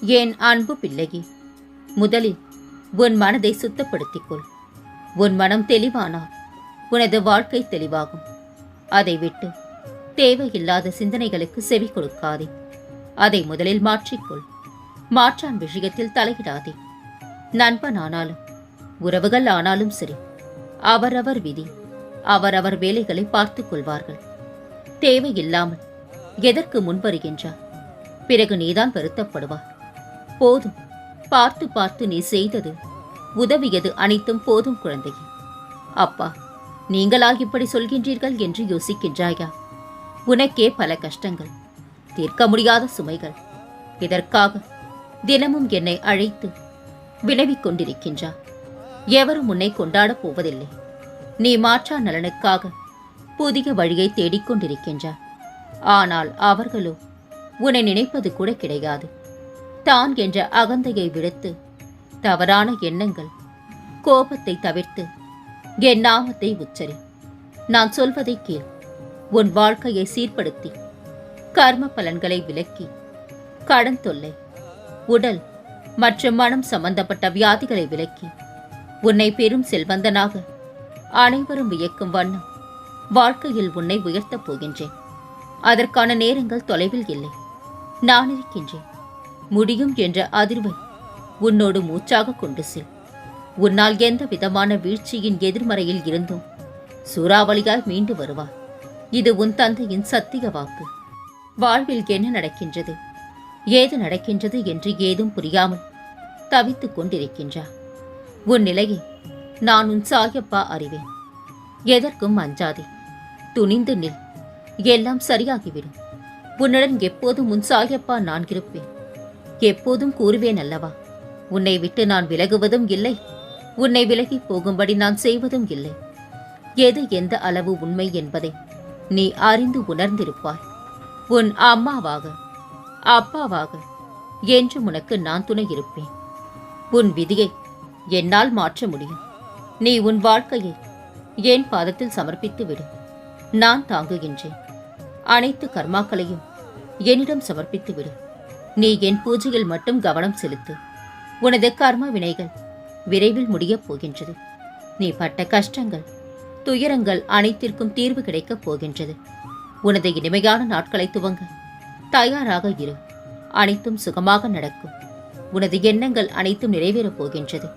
என் அன்பு பிள்ளையே? முதலில் உன் மனதை சுத்தப்படுத்திக்கொள். உன் மனம் தெளிவானால் உனது வாழ்க்கை தெளிவாகும். அதை விட்டு தேவையில்லாத சிந்தனைகளுக்கு செவி கொடுக்காதே. அதை முதலில் மாற்றிக்கொள். மாற்றான் விஷயத்தில் தலையிடாதே. நண்பன் ஆனாலும் உறவுகள் ஆனாலும் சரி அவரவர் விதி அவரவர் வேலைகளை பார்த்துக் கொள்வார்கள். தேவையில்லாமல் எதற்கு முன்வருகின்றார் பிறகு நீதான் வருத்தப்படுவார் போதும். பார்த்து பார்த்து நீ செய்தது. உதவியது அனைத்தும் போதும் குழந்தையே. அப்பா நீங்களா இப்படி சொல்கின்றீர்கள் என்று யோசிக்கின்றாயா? உனக்கே பல கஷ்டங்கள் தீர்க்க முடியாத சுமைகள். இதற்காக தினமும் என்னை அழைத்து வினவிக் கொண்டிருக்கின்றார் எவரும் உன்னை கொண்டாடப் போவதில்லை. நீ மாற்றா நலனுக்காக புதிய வழியை தேடிக்கொண்டிருக்கின்றார் ஆனால் அவர்களோ உன்னை நினைப்பது கூட கிடையாது. தான் என்ற அகந்தையை விடுத்து தவறான எண்ணங்கள் கோபத்தை தவிர்த்து என் நாமத்தை உச்சரி. நான் சொல்வதை கேள். உன் வாழ்க்கையை சீர்படுத்தி கர்ம பலன்களை விலக்கி கடன் தொல்லை உடல் மற்றும் மனம் சம்பந்தப்பட்ட வியாதிகளை விலக்கி உன்னை பெரும் செல்வந்தனாக அனைவரும் வியக்கும் வண்ணம் வாழ்க்கையில் உன்னை உயர்த்தப் போகின்றேன். அதற்கான நேரங்கள் தொலைவில் இல்லை. நான் இருக்கின்றேன். முடியும் என்ற அதிர்வை உன்னோடு மூச்சாக கொண்டு செல். உன்னால் எந்த விதமான வீழ்ச்சியின் எதிர்மறையில் இருந்தும் சூறாவளியாய் மீண்டு வருவார் இது உன் தந்தையின் சத்திய வாக்கு. வாழ்வில் என்ன நடக்கின்றது? ஏது நடக்கின்றது என்று ஏதும் புரியாமல் தவித்துக் கொண்டிருக்கின்றார் உன் நிலையை நான் உன் சாயப்பா அறிவேன். எதற்கும் அஞ்சாதே. துணிந்து நில். எல்லாம் சரியாகிவிடும். உன்னுடன் எப்போதும் உன் சாயப்பா நான் இருப்பேன். எப்போதும் கூறுவேன் அல்லவா? உன்னை விட்டு நான் விலகுவதும் இல்லை. உன்னை விலகி போகும்படி நான் செய்வதும் இல்லை. எது எந்த அளவு உண்மை என்பதை நீ அறிந்து உணர்ந்திருப்பாய். உன் அம்மாவாக அப்பாவாக என்றும் உனக்கு நான் துணை இருப்பேன். உன் விதியை என்னால் மாற்ற முடியும். நீ உன் வாழ்க்கையை என் பாதத்தில் சமர்ப்பித்து விடு. நான் தாங்குகின்றேன். அனைத்து கர்மாக்களையும் என்னிடம் சமர்ப்பித்து விடு. நீ என் பூஜையில் மட்டும் கவனம் செலுத்து. உனது கர்ம வினைகள் விரைவில் முடியப் போகின்றது. நீ பட்ட கஷ்டங்கள் துயரங்கள் அனைத்திற்கும் தீர்வு கிடைக்கப் போகின்றது. உனது இனிமையான நாட்களை துவங்க. தயாராக இரு. அனைத்தும் சுகமாக நடக்கும். உனது எண்ணங்கள் அனைத்தும் நிறைவேறப் போகின்றது.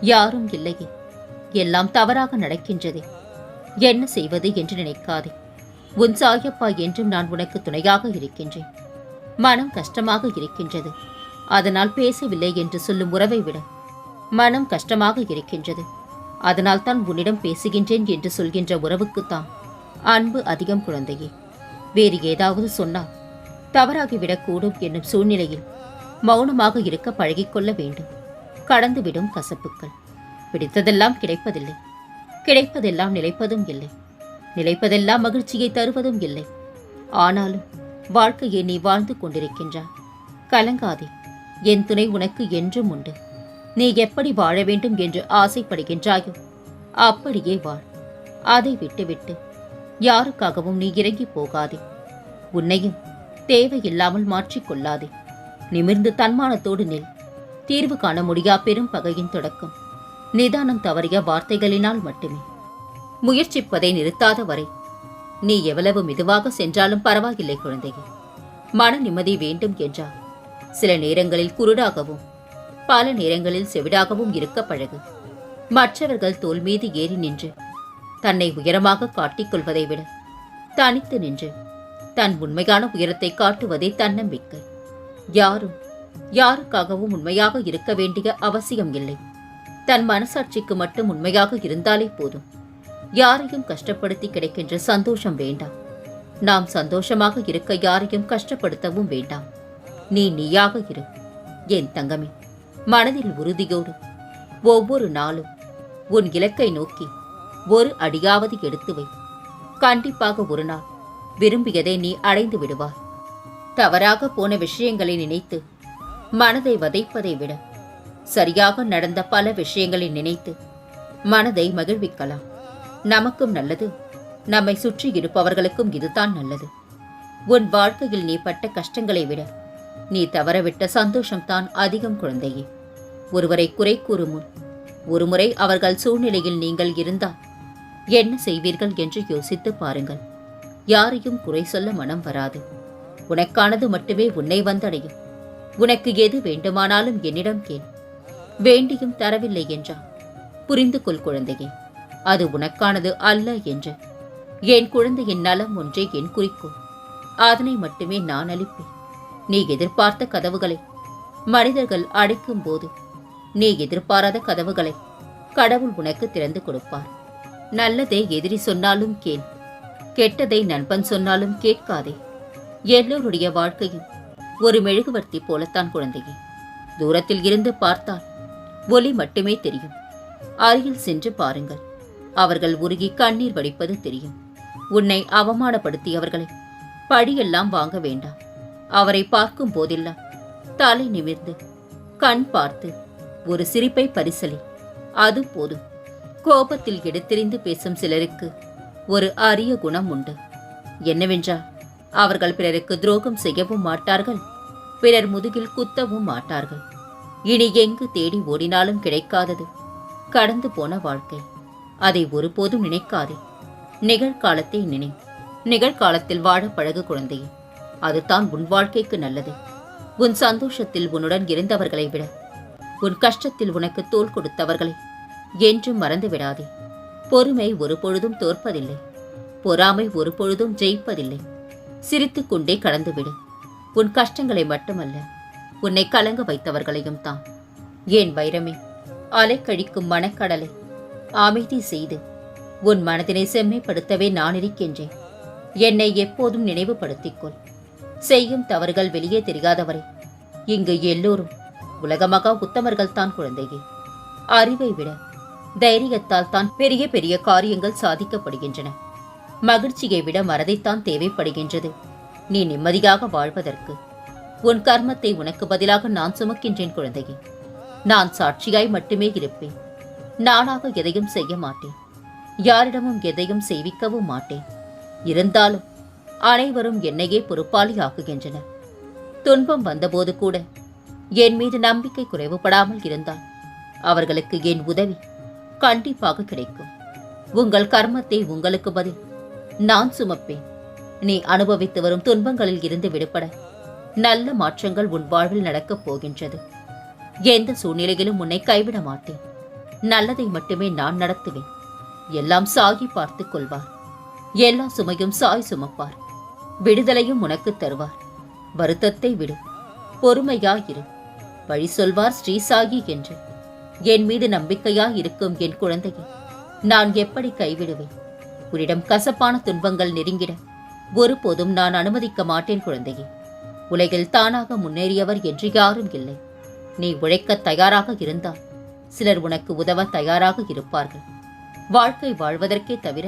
யாரும் இல்லையே. எல்லாம் தவறாக நடக்கின்றதே. என்ன செய்வது என்று நினைக்காதே. உன் சாயப்பா என்றும் நான் உனக்கு துணையாக இருக்கின்றேன். மனம் கஷ்டமாக இருக்கின்றது. அதனால் பேசவில்லை என்று சொல்லும் உறவை விட மனம் கஷ்டமாக இருக்கின்றது. அதனால் தான் உன்னிடம் பேசுகின்றேன் என்று சொல்கின்ற உறவுக்குத்தான் அன்பு அதிகம் குழந்தையே. வேறு ஏதாவது சொன்னால் தவறாகிவிடக்கூடும் என்னும் சூழ்நிலையில் மௌனமாக இருக்க பழகிக்கொள்ள வேண்டும். கடந்துவிடும் கசப்புக்கள் பிடித்ததெல்லாம் கிடைப்பதில்லை. கிடைப்பதெல்லாம் நிலைப்பதும் இல்லை. நிலைப்பதெல்லாம் மகிழ்ச்சியை தருவதும் இல்லை. ஆனாலும் வாழ்க்கையை நீ வாழ்ந்து கொண்டிருக்கின்றாய். கலங்காதே. என் துணை உனக்கு என்றும் உண்டு. நீ எப்படி வாழ வேண்டும் என்று ஆசைப்படுகின்றாயோ அப்படியே வாழ். அதை விட்டுவிட்டு யாருக்காகவும் நீ இறங்கி போகாதே. உன்னையும் தேவையில்லாமல் மாற்றிக்கொள்ளாதே நிமிர்ந்து தன்மானத்தோடு நில். தீர்வு காண முடியா பெரும் பகையின் தொடக்கம். நிதானம் தவறிய வார்த்தைகளினால் மட்டுமே. முயற்சிப்பதை நிறுத்தாத வரை நீ எவ்வளவு மெதுவாக சென்றாலும் பரவாயில்லை குழந்தையே. மன நிம்மதி வேண்டும் என்றால் சில நேரங்களில் குருடாகவும் பல நேரங்களில் செவிடாகவும் இருக்க பழகு. மற்றவர்கள் தோல் மீது ஏறி நின்று தன்னை உயரமாக காட்டிக் கொள்வதை விட தனித்து நின்று தன் உண்மையான உயரத்தை காட்டுவதே தன்னம்பிக்கை. யாரும் யாருக்காகவும் உண்மையாக இருக்க வேண்டிய அவசியம் இல்லை. தன் மனசாட்சிக்கு மட்டும் உண்மையாக இருந்தாலே போதும். யாரையும் கஷ்டப்படுத்தி கிடைக்கின்ற சந்தோஷம் வேண்டாம். நாம் சந்தோஷமாக இருக்க யாரையும் கஷ்டப்படுத்தவும் வேண்டாம். நீ நீயாக இரு. என் தங்கமே மனதில் உறுதியோடு ஒவ்வொரு நாளும் உன் இலக்கை நோக்கி ஒரு அடியாவது எடுத்து வை. கண்டிப்பாக ஒரு நாள் விரும்பியதை நீ அடைந்து விடுவாய். தவறாக போன விஷயங்களை நினைத்து மனதை வதைப்பதை விட சரியாக நடந்த பல விஷயங்களை நினைத்து மனதை மகிழ்விக்கலாம். நமக்கும் நல்லது. நம்மை சுற்றி இருப்பவர்களுக்கும் இதுதான் நல்லது. உன் வாழ்க்கையில் நீ பட்ட கஷ்டங்களை விட நீ தவறவிட்ட சந்தோஷம்தான் அதிகம் குழந்தையே. ஒருவரை குறை கூறும் முன் ஒருமுறை அவர்கள் சூழ்நிலையில் நீங்கள் இருந்தால் என்ன செய்வீர்கள் என்று யோசித்து பாருங்கள். யாரையும் குறை சொல்ல மனம் வராது. உனக்கானது மட்டுமே உன்னை வந்தடையும். உனக்கு எது வேண்டுமானாலும் என்னிடம் கேள். வேண்டியும் தரவில்லை என்றா புரிந்து கொள் குழந்தையே. அது உனக்கானது அல்ல என்று. என் குழந்தையின் நலம் ஒன்றே என் குறிக்கோள். அதனை மட்டுமே நான் அளிப்பேன். நீ எதிர்பார்த்த கதவுகளை. மனிதர்கள் அடைக்கும் போது நீ எதிர்பாராத கதவுகளை கடவுள் உனக்கு திறந்து கொடுப்பார். நல்லதை எதிரி சொன்னாலும் கேள். கெட்டதை நண்பன் சொன்னாலும் கேட்காதே. எல்லோருடைய வாழ்க்கையும் ஒரு மெழுகுவர்த்தி போலத்தான் குழந்தையே. தூரத்தில் இருந்து பார்த்தால் ஒலி மட்டுமே தெரியும். அருகில் சென்று பாருங்கள். அவர்கள் உருகி கண்ணீர் வடிப்பது தெரியும். உன்னை அவமானப்படுத்தியவர்களை படியெல்லாம் வாங்க வேண்டாம். அவரை பார்க்கும் போதெல்லாம் தலை நிமிர்ந்து கண் பார்த்து ஒரு சிரிப்பை பரிசலி. அது போதும். கோபத்தில் எடுத்தெறிந்து பேசும் சிலருக்கு ஒரு அரிய குணம் உண்டு. என்னவென்றால் அவர்கள் பிறருக்கு துரோகம் செய்யவும் மாட்டார்கள். பிறர் முதுகில் குத்தவும் மாட்டார்கள். இனி எங்கு தேடி ஓடினாலும் கிடைக்காதது. கடந்து போன வாழ்க்கை. அதை ஒருபோதும் நினைக்காதே. நிகழ்காலத்தை நினை. நிகழ்காலத்தில் வாழ பழகு குழந்தையே அதுதான் உன் வாழ்க்கைக்கு நல்லது. உன் சந்தோஷத்தில் உன்னுடன் இருந்தவர்களை விட உன் கஷ்டத்தில் உனக்கு தோல் கொடுத்தவர்களை என்றும் மறந்து விடாதே. பொறுமை ஒரு பொழுதும் தோற்பதில்லை. பொறாமை ஒரு பொழுதும் ஜெயிப்பதில்லை. சிரித்துக் கொண்டே கடந்துவிடு. உன் கஷ்டங்களை மட்டுமல்ல உன்னை கலங்க வைத்தவர்களையும் தான். ஏன் வைரமே அலைக்கழிக்கும் மனக்கடலை. அமைதி செய்து உன் மனதினை செம்மைப்படுத்தவே நான் இருக்கின்றேன். என்னை எப்போதும் நினைவுபடுத்திக்கொள். செய்யும் தவறுகள் வெளியே தெரியாதவரை. இங்கு எல்லோரும் உலகமாக உத்தமர்கள் தான் குழந்தையே. அறிவை விட தைரியத்தால் தான் பெரிய பெரிய காரியங்கள் சாதிக்கப்படுகின்றன. மகிழ்ச்சியை விட மறதைத்தான் தேவைப்படுகின்றது. நீ நிம்மதியாக வாழ்வதற்கு உன் கர்மத்தை உனக்கு பதிலாக நான் சுமக்கின்றேன் குழந்தையே. நான் சாட்சியாய் மட்டுமே இருப்பேன். நானாக எதையும் செய்ய மாட்டேன். யாரிடமும் எதையும் செய்விக்கவும் மாட்டேன். இருந்தாலும் அனைவரும் என்னையே பொறுப்பாளி ஆக்குகின்றனர் துன்பம் வந்தபோது கூட என் மீது நம்பிக்கை குறைவுபடாமல் இருந்தால் அவர்களுக்கு என் உதவி கண்டிப்பாக கிடைக்கும். உங்கள் கர்மத்தை உங்களுக்கு பதில் நான் சுமப்பேன். நீ அனுபவித்து வரும் துன்பங்களில் இருந்து விடுபட நல்ல மாற்றங்கள் உன் வாழ்வில் நடக்கப் போகின்றது. எந்த சூழ்நிலையிலும் உன்னை கைவிட மாட்டேன். நல்லதை மட்டுமே நான் நடத்துவேன். எல்லாம் சாகி பார்த்துக் கொள்வார். எல்லா சுமையும் சாய் சுமப்பார். விடுதலையும் உனக்கு தருவார். வருத்தத்தை விடு. பொறுமையாயிரு. வழி சொல்வார் ஸ்ரீசாகி என்று. என் மீது நம்பிக்கையாயிருக்கும் என் குழந்தையை நான் எப்படி கைவிடுவேன்? உன்னிடம் கசப்பான துன்பங்கள் நெருங்கிட ஒருபோதும் நான் அனுமதிக்க மாட்டேன் குழந்தையே. உலகில் தானாக முன்னேறியவர் என்று யாரும் இல்லை. நீ உழைக்க தயாராக இருந்தால் சிலர் உனக்கு உதவ தயாராக இருப்பார்கள். வாழ்க்கை வாழ்வதற்கே தவிர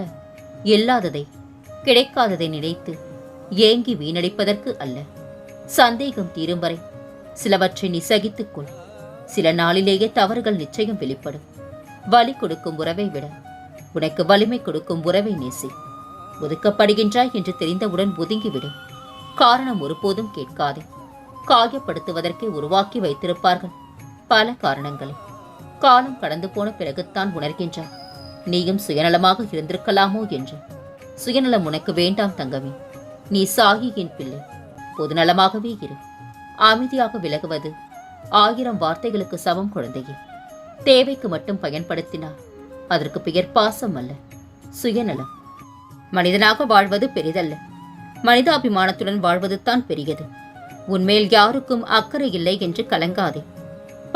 இல்லாததை கிடைக்காததை நினைத்து ஏங்கி வீணடிப்பதற்கு அல்ல. சந்தேகம் தீரும் வரை சிலவற்றை நீசகித்துக் கொள். சில நாளிலேயே தவறுகள் நிச்சயம் வெளிப்படும். வலி கொடுக்கும் உறவை விட உனக்கு வலிமை கொடுக்கும் உறவை நேசி. ஒதுக்கப்படுகின்றாய் என்று தெரிந்தவுடன் ஒதுங்கிவிடு. காரணம் ஒருபோதும் கேட்காதே. காயப்படுத்துவதற்கே உருவாக்கி வைத்திருப்பார்கள். பல காரணங்களை. காலம் கடந்து போன பிறகுத்தான் உணர்கின்றாய் நீயும் சுயநலமாக இருந்திருக்கலாமோ என்று. சுயநலம் உனக்கு வேண்டாம் தங்கமே. நீ சாகியின் பிள்ளை. பொதுநலமாகவே இரு. அமைதியாக விலகுவது ஆயிரம் வார்த்தைகளுக்கு சமம் குழந்தையே. தேவைக்கு மட்டும் பயன்படுத்தினார் அதற்கு பெயர் பாசம் அல்ல சுயநலம். மனிதனாக வாழ்வது பெரிதல்ல. மனிதாபிமானத்துடன் வாழ்வதுதான் பெரியது. உன்மேல் யாருக்கும் அக்கறை இல்லை என்று கலங்காதே.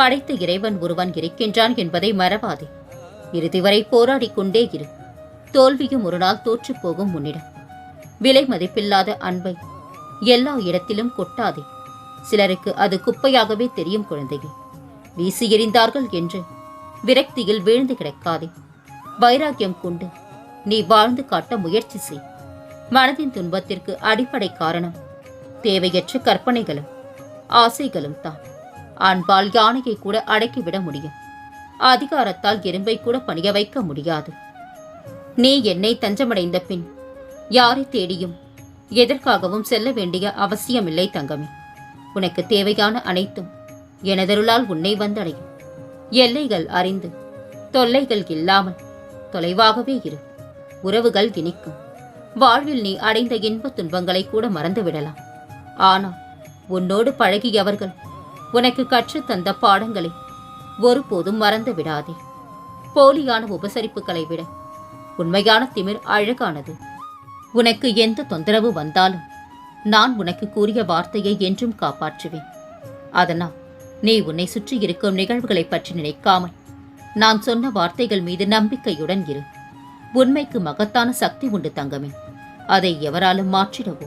படைத்த இறைவன் ஒருவன் இருக்கின்றான் என்பதை மறவாதே. இறுதி வரை போராடிக் கொண்டே இரு. தோல்வியும் ஒரு நாள் தோற்றுப் போகும் உன்னிடம். விலை மதிப்பில்லாத அன்பை எல்லா இடத்திலும் கொட்டாதே. சிலருக்கு அது குப்பையாகவே தெரியும் குழந்தையே. வீசி எறிந்தார்கள் என்று விரக்தியில் வீழ்ந்து கிடக்காதே. வைராக்கியம் கொண்டு நீ வாழ்ந்து காட்ட முயற்சி செய். மனதின் துன்பத்திற்கு அடிப்படை காரணம் தேவையற்ற கற்பனைகளும் ஆசைகளும் தான். அன்பால் யானையை கூட அடக்கிவிட முடியும். அதிகாரத்தால் எறும்பை கூட பணிய வைக்க முடியாது. நீ என்னை தஞ்சமடைந்த பின் யாரை தேடியும் எதற்காகவும் செல்ல வேண்டிய அவசியமில்லை தங்கமே. உனக்கு தேவையான அனைத்தும் எனதருளால் உன்னை வந்தடையும். எல்லைகள் அறிந்து தொல்லைகள் இல்லாமல் தொலைவாகவே இரு. உறவுகள் இனிக்கும். வாழ்வில் நீ அடைந்த இன்பத் துன்பங்களை கூட மறந்து விடலாம் ஆனால் உன்னோடு பழகியவர்கள் உனக்கு கற்றுத் தந்த பாடங்களை ஒருபோதும் மறந்து விடாதே. போலியான உபசரிப்புகளை விட உண்மையான திமிர் அழகானது. உனக்கு எந்த தொந்தரவு வந்தாலும் நான் உனக்கு கூறிய வார்த்தையை என்றும் காப்பாற்றுவேன். அதனால் நீ உன்னை சுற்றி இருக்கும் நிகழ்வுகளைப் பற்றி நினைக்காமல் நான் சொன்ன வார்த்தைகள் மீது நம்பிக்கையுடன் இரு. உண்மைக்கு மகத்தான சக்தி உண்டு தங்கமே. அதை எவராலும் மாற்றிடவோ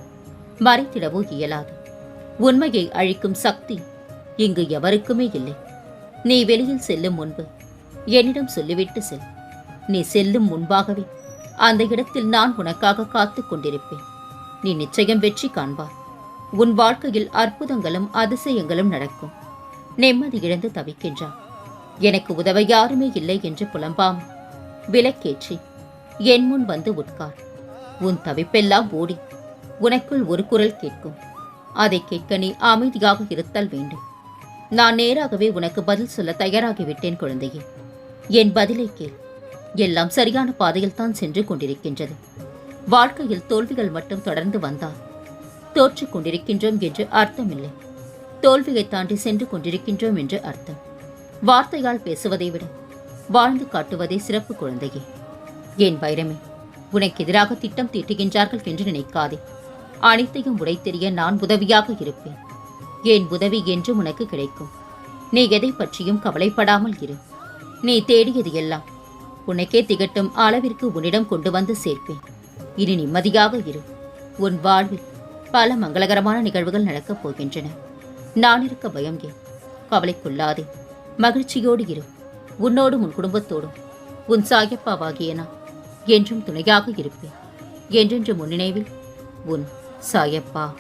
மறைத்திடவோ இயலாது. உண்மையை அழிக்கும் சக்தி இங்கு எவருக்குமே இல்லை. நீ வெளியில் செல்லும் முன்பு என்னிடம் சொல்லிவிட்டு செல். நீ செல்லும் முன்பாகவே அந்த இடத்தில் நான் உனக்காக காத்துக் கொண்டிருப்பேன். நீ நிச்சயம் வெற்றி காண்பார் உன் வாழ்க்கையில் அற்புதங்களும் அதிசயங்களும் நடக்கும். நிம்மதி இழந்து தவிக்கின்றான் எனக்கு உதவ யாருமே இல்லை என்று புலம்பாமல் விலக்கேற்றி என் முன் வந்து உட்கார். உன் தவிப்பெல்லாம் ஓடி உனக்குள் ஒரு குரல் கேட்கும். அதை கேட்க நீ அமைதியாக இருத்தல் வேண்டும். நான் நேராகவே உனக்கு பதில் சொல்ல தயாராகிவிட்டேன் குழந்தையே. என் பதிலை கேள். எல்லாம் சரியான பாதையில் தான் சென்று கொண்டிருக்கின்றது. வாழ்க்கையில் தோல்விகள் மட்டும் தொடர்ந்து வந்தால் தோற்றுக் கொண்டிருக்கின்றோம் என்று அர்த்தமில்லை. தோல்வியை தாண்டி சென்று கொண்டிருக்கின்றோம் என்று அர்த்தம். வார்த்தையால் பேசுவதை விட வாழ்ந்து காட்டுவதே சிறப்பு குழந்தையே. என் வைரமே உனக்கு எதிராக திட்டம் தீட்டுகின்றார்கள் என்று நினைக்காதே. அனைத்தையும் உடைத்தெறிய நான் உதவியாக இருப்பேன். என் உதவி என்றும் உனக்கு கிடைக்கும். நீ எதை பற்றியும் கவலைப்படாமல் இரு. நீ தேடியது எல்லாம் உனக்கே திகட்டும் அளவிற்கு உன்னிடம் கொண்டு வந்து சேர்ப்பேன். இனி நிம்மதியாக இரு. உன் வாழ்வில் பல மங்களகரமான நிகழ்வுகள் நடக்கப் போகின்றன. நான் இருக்க பயம் ஏன்? கவலைக்குள்ளாதே. மகிழ்ச்சியோடு இரு. உன்னோடும் உன் குடும்பத்தோடும். உன் சாயப்பாவாகிய நான் என்றும் துணையாக இருப்பேன். என்றென்று முன்னினைவில் உன் சாயப்பா.